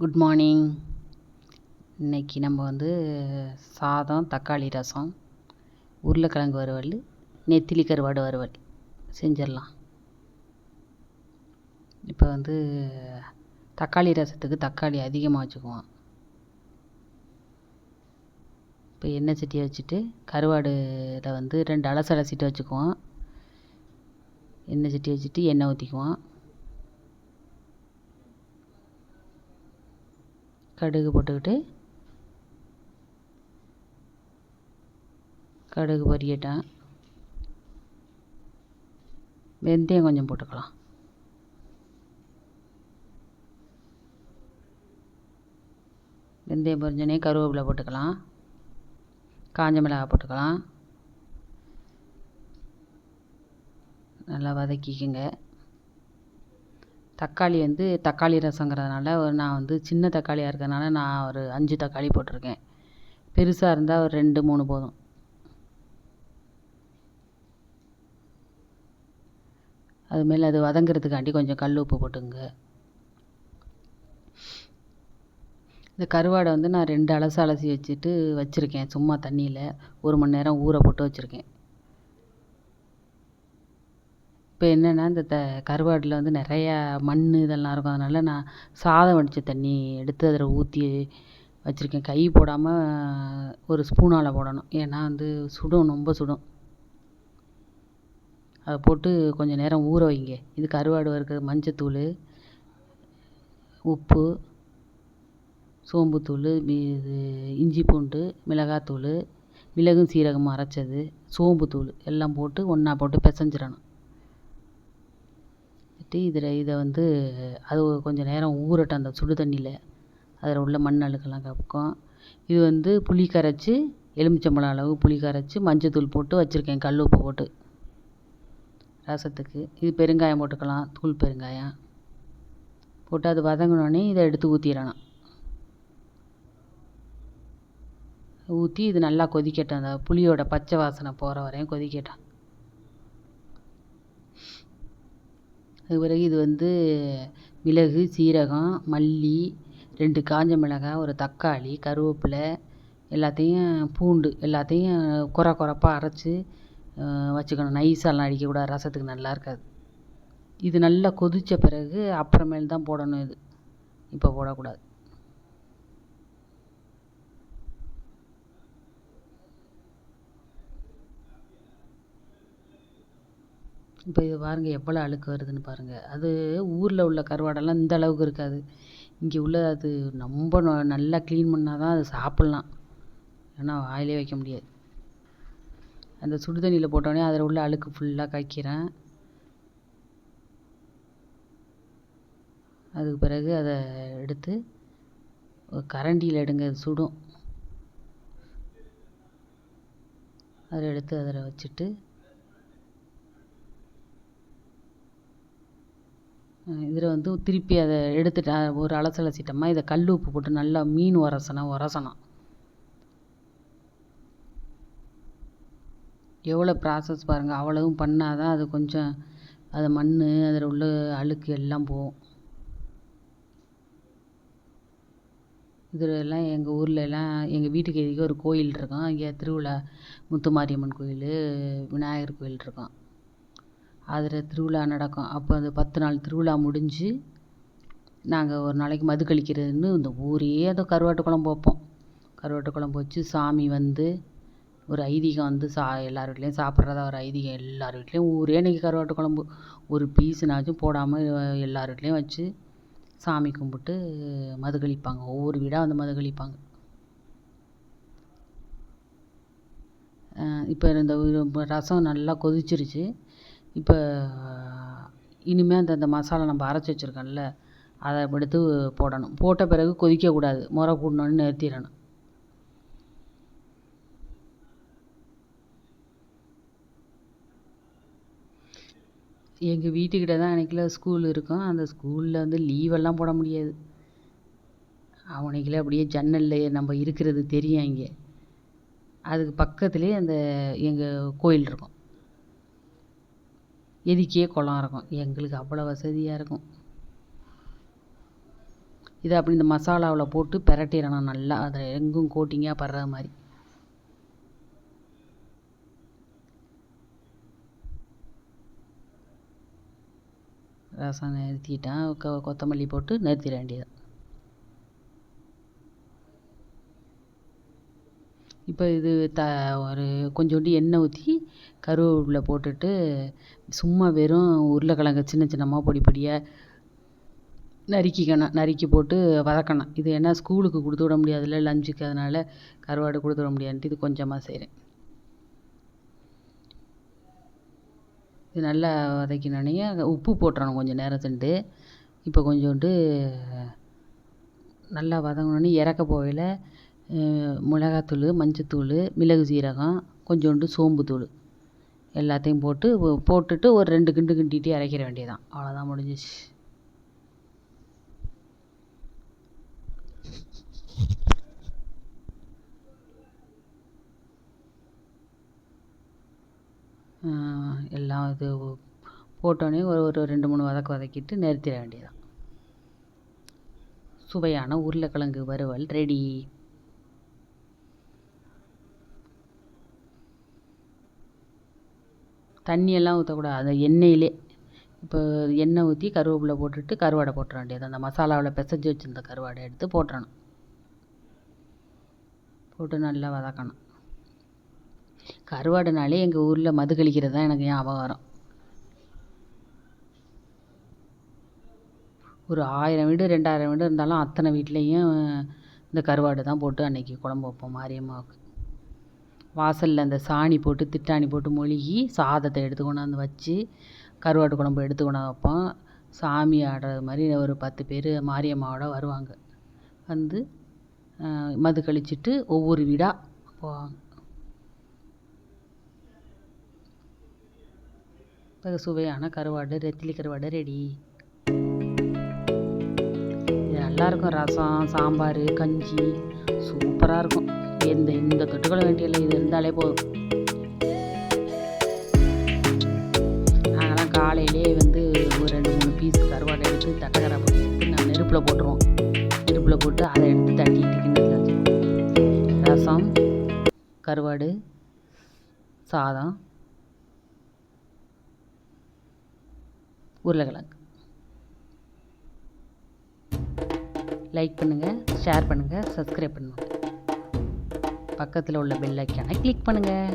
Good morning இன்றைக்கி நம்ம வந்து சாதம் தக்காளி ரசம் உருளைக்கிழங்கு வறுவல் நெத்திலி கருவாடு வறுவல் செஞ்சிடலாம். இப்போ வந்து தக்காளி ரசத்துக்கு தக்காளி அதிகமாக வச்சுக்குவோம். இப்போ எண்ணெய் சட்டியை வச்சுட்டு கருவாடில் வந்து ரெண்டு அலசு அலசிட்டு வச்சுக்குவோம். எண்ணெய் சட்டி வச்சுட்டு எண்ணெய் ஊற்றிக்குவோம் கடுகு போட்டுக்கிட்டு கடுகு பொரியட்டான் வெந்தயம் கொஞ்சம் போட்டுக்கலாம். வெந்தயம் பொரிஞ்சோடனே கருவேப்பிலை போட்டுக்கலாம். காஞ்ச மிளகாய் போட்டுக்கலாம். நல்லா வதக்கிக்கங்க. தக்காளி வந்து தக்காளி ரசங்கிறதுனால ஒரு நான் வந்து சின்ன தக்காளியாக இருக்கிறதுனால நான் ஒரு அஞ்சு தக்காளி போட்டிருக்கேன். பெருசாக இருந்தால் ஒரு ரெண்டு மூணு போதும். அது மேலே அது வதங்கிறதுக்காண்டி கொஞ்சம் கல் உப்பு போட்டுங்க. இந்த கருவாடை வந்து நான் ரெண்டு அலசு அலசி வச்சுட்டு வச்சுருக்கேன். சும்மா தண்ணியில் ஒரு மணி நேரம் ஊற போட்டு வச்சுருக்கேன். இப்போ என்னென்னா இந்த த கருவாடில் வந்து நிறையா மண் இதெல்லாம் இருக்கும். அதனால் நான் சாதம் வடித்த தண்ணி எடுத்து அதில் ஊற்றி வச்சுருக்கேன். கை போடாமல் ஒரு ஸ்பூனால் போடணும். ஏன்னா வந்து சுடும் ரொம்ப சுடும். அதை போட்டு கொஞ்சம் நேரம் ஊற வைங்க. இது கருவாடு வறுக்கிறது மஞ்சத்தூள் உப்பு சோம்புத்தூள் இது இஞ்சி பூண்டு மிளகாத்தூள் மிளகும் சீரகமும் அரைச்சது சோம்புத்தூள் எல்லாம் போட்டு ஒன்றா போட்டு பிசைஞ்சிடணும். வச்சுட்டு இதில் இதை வந்து அது கொஞ்சம் நேரம் ஊறட்டும் அந்த சுடு தண்ணியில் அதில் உள்ள மண் அழுக்கெல்லாம் கக்கும். இது வந்து புளி கரைச்சி எலுமிச்சம்பழம் அளவு புளி கரைச்சி மஞ்சத்தூள் போட்டு வச்சுருக்கேன் கல் உப்பு போட்டு. ரசத்துக்கு. இது பெருங்காயம் போட்டுக்கலாம் தூள் பெருங்காயம். போட்டு அது வதங்கினோடனே இதை எடுத்து ஊற்றிடணும் ஊற்றி இது நல்லா கொதிக்கட்டும். அந்த புளியோட பச்சை வாசனை போகிற வரையும் கொதிக்கட்டும். அது பிறகு இது வந்து மிளகு சீரகம் மல்லி ரெண்டு காஞ்ச மிளகாய் ஒரு தக்காளி கருவேப்பிலை எல்லாத்தையும் பூண்டு எல்லாத்தையும் கொர கொரப்பாக அரைச்சி வச்சுக்கணும். நைஸாலாம் அடிக்கக்கூடாது. ரசத்துக்கு நல்லா இருக்காது. இது நல்லா கொதித்த பிறகு அப்புறமேல் தான் போடணும் இது. இப்போ போடக்கூடாது. இப்போ இது பாருங்கள் எவ்வளோ அழுக்கு வருதுன்னு பாருங்கள் அது ஊரில் உள்ள கருவாடெல்லாம் இந்த அளவுக்கு இருக்காது. இங்கே உள்ள அது ரொம்ப நல்லா க்ளீன் பண்ணால் தான் அது சாப்பிட்லாம். இல்லைன்னா வாயிலே வைக்க முடியாது. அந்த சுடு தண்ணியில் போட்டோடனே அதில் உள்ள அழுக்கு ஃபுல்லாக காய்க்கிறேன். அதுக்கு பிறகு அதை எடுத்து கரண்டியில் எடுங்க அது சுடும். அதில் எடுத்து அதில் வச்சுட்டு இதில் வந்து திருப்பி அதை எடுத்துட்டு ஒரு அலசு அலசிட்டோமா இதை கல் உப்பு போட்டு நல்லா மீன் உரசணும் உரசணும். எவ்வளோ ப்ராசஸ் பாருங்கள் அவ்வளவும் பண்ணால் தான் அது கொஞ்சம் அது மண் அதில் உள்ள அழுக்கு எல்லாம் போகும். இதில் எல்லாம் எங்கள் ஊரில் எல்லாம் எங்கள் வீட்டுக்கு எதிர்க்க ஒரு கோயில் இருக்கும். இங்கே திருவிழா முத்துமாரியம்மன் கோயில் விநாயகர் கோயில் இருக்கும். அதில் திருவிழா நடக்கும். அப்போ அந்த பத்து நாள் திருவிழா முடிஞ்சு நாங்கள் ஒரு நாளைக்கு மது கழிக்கிறதுன்னு இந்த ஊரே அந்த கருவாட்டு குழம்பு வைப்போம். கருவாட்டு குழம்பு வச்சு சாமி வந்து ஒரு ஐதீகம் வந்து சா எல்லார் வீட்லேயும் சாப்பிட்றதா ஒரு ஐதீகம் எல்லார் வீட்லேயும். ஊரே அன்றைக்கி கருவாட்டு குழம்பு. ஒரு பீஸுனாச்சும் போடாமல் எல்லார் வீட்லேயும் வச்சு சாமி கும்பிட்டு மது கழிப்பாங்க. ஒவ்வொரு வீடாக வந்து மது கழிப்பாங்க. இப்போ இந்த ரசம் நல்லா கொதிச்சிருச்சு. இப்போ இனிமேல் அந்த அந்த மசாலா நம்ம அரைச்சி வச்சுருக்கோம்ல அதை எடுத்து போடணும். போட்ட பிறகு கொதிக்கக்கூடாது. முறை கூடணுன்னு நிறுத்திடணும். எங்கள் வீட்டுக்கிட்ட தான் அன்றைக்கில ஸ்கூல் இருக்கும். அந்த ஸ்கூலில் வந்து லீவெல்லாம் போட முடியாது. அவனுங்களே அப்படியே ஜன்னலில் நம்ம இருக்கிறது தெரியும் இங்கே அதுக்கு பக்கத்துலேயே அந்த எங்கள் கோயில் இருக்கும். எதுக்கே குளம் இருக்கும்? எங்களுக்கு அவ்வளோ வசதியாக இருக்கும். இதை அப்படி இந்த மசாலாவில் போட்டு பிரட்டிடணும். நல்லா அதை எங்கும் கோட்டிங்காக படுற மாதிரி. ரசம் நிறுத்திட்டேன் கொ கொத்தமல்லி போட்டு நிறுத்திட வேண்டியது. இப்போ இது த ஒரு கொஞ்சோண்டு எண்ணெய் ஊற்றி கருவேப்பிலை போட்டுட்டு சும்மா வெறும் உருளைக்கெழங்க சின்ன சின்னமாக பொடி பொடியாக நறுக்கிக்கணும் நறுக்கி போட்டு வதக்கணும். இது ஏன்னா ஸ்கூலுக்கு கொடுத்து விட முடியாதுல்ல லஞ்சுக்கு. அதனால் கருவாடு கொடுத்து விட முடியாதுன்ட்டு இது கொஞ்சமாக செய்கிறேன் இது நல்லா வதக்கினோடனே உப்பு போட்டுறணும் கொஞ்சம் நேரத்துண்டு. இப்போ கொஞ்சோண்டு நல்லா வதங்கினோடனே இறக்க போகையில் மிளகாத்தூள் மஞ்சத்தூள் மிளகு சீரகம் கொஞ்சோண்டு சோம்புத்தூள். எல்லாத்தையும் போட்டு போட்டுட்டு ஒரு ரெண்டு கிண்டு கிண்டிகிட்டே இறக்கிற வேண்டியதுதான். அவ்வளோதான் முடிஞ்சிச்சு. எல்லாம் இது போட்டோடனே ஒரு ஒரு ரெண்டு மூணு வதக்கு வதக்கிட்டு நிறுத்திட வேண்டியதான் சுவையான உருளைக்கிழங்கு வறுவல் ரெடி தண்ணியெல்லாம் ஊற்றக்கூடாது அந்த எண்ணெயிலே. இப்போ எண்ணெய் ஊற்றி கருவேப்பிலை போட்டுட்டு கருவாடை போட்டுற வேண்டியது. அந்த மசாலாவில் பிசைஞ்சி வச்சுருந்த கருவாடை எடுத்து போட்டுறணும். போட்டு நல்லா வதக்கணும். கருவாடுனாலே எங்கள் ஊரில் மது கழிக்கிறது தான் எனக்கு ஞாபகம் வரும் ஒரு ஆயிரம் வீடு ரெண்டாயிரம் வீடு இருந்தாலும் அத்தனை வீட்லேயும் இந்த கருவாடு தான் போட்டு அன்றைக்கி குழம்பு வைப்போம். மாரியம்மாவுக்கு. வாசலில் அந்த சாணி போட்டு திட்டாணி போட்டு மொழுகி சாதத்தை எடுத்து கொண்டாந்து வச்சு கருவாட்டு குழம்பு எடுத்து கொண்டாந்து வைப்போம். சாமி ஆடுறது மாதிரி ஒரு பத்து பேர் மாரியம்மாவோட வருவாங்க. வந்து மது கழிச்சிட்டு ஒவ்வொரு வீடாக போவாங்க. இப்போ சுவையான கருவாடு ரெத்திலி கருவாடு ரெடி. இது நல்லாயிருக்கும் ரசம் சாம்பார் கஞ்சி சூப்பராக இருக்கும். எந்த இந்த தொட்டுக்கொள்ள வேண்டியில் இது இருந்தாலே போதும். நாங்கள்லாம் காலையிலே வந்து ஒரு ரெண்டு மூணு பீஸ் கருவாடை எடுத்து தட்டக்கரை போட்டு எடுத்து நான் நெருப்பில் போட்டுருவோம். நெருப்பில் போட்டு அதை எடுத்து தட்டிட்டு கிண்ணத்தில் ரசம் கருவாடு சாதம் உருளைக்கிழங்கு. லைக் பண்ணுங்கள் ஷேர் பண்ணுங்கள் சப்ஸ்கிரைப் பண்ணுங்கள் பக்கத்தில் உள்ள பெல் ஐக்கானை கிளிக் பண்ணுங்கள்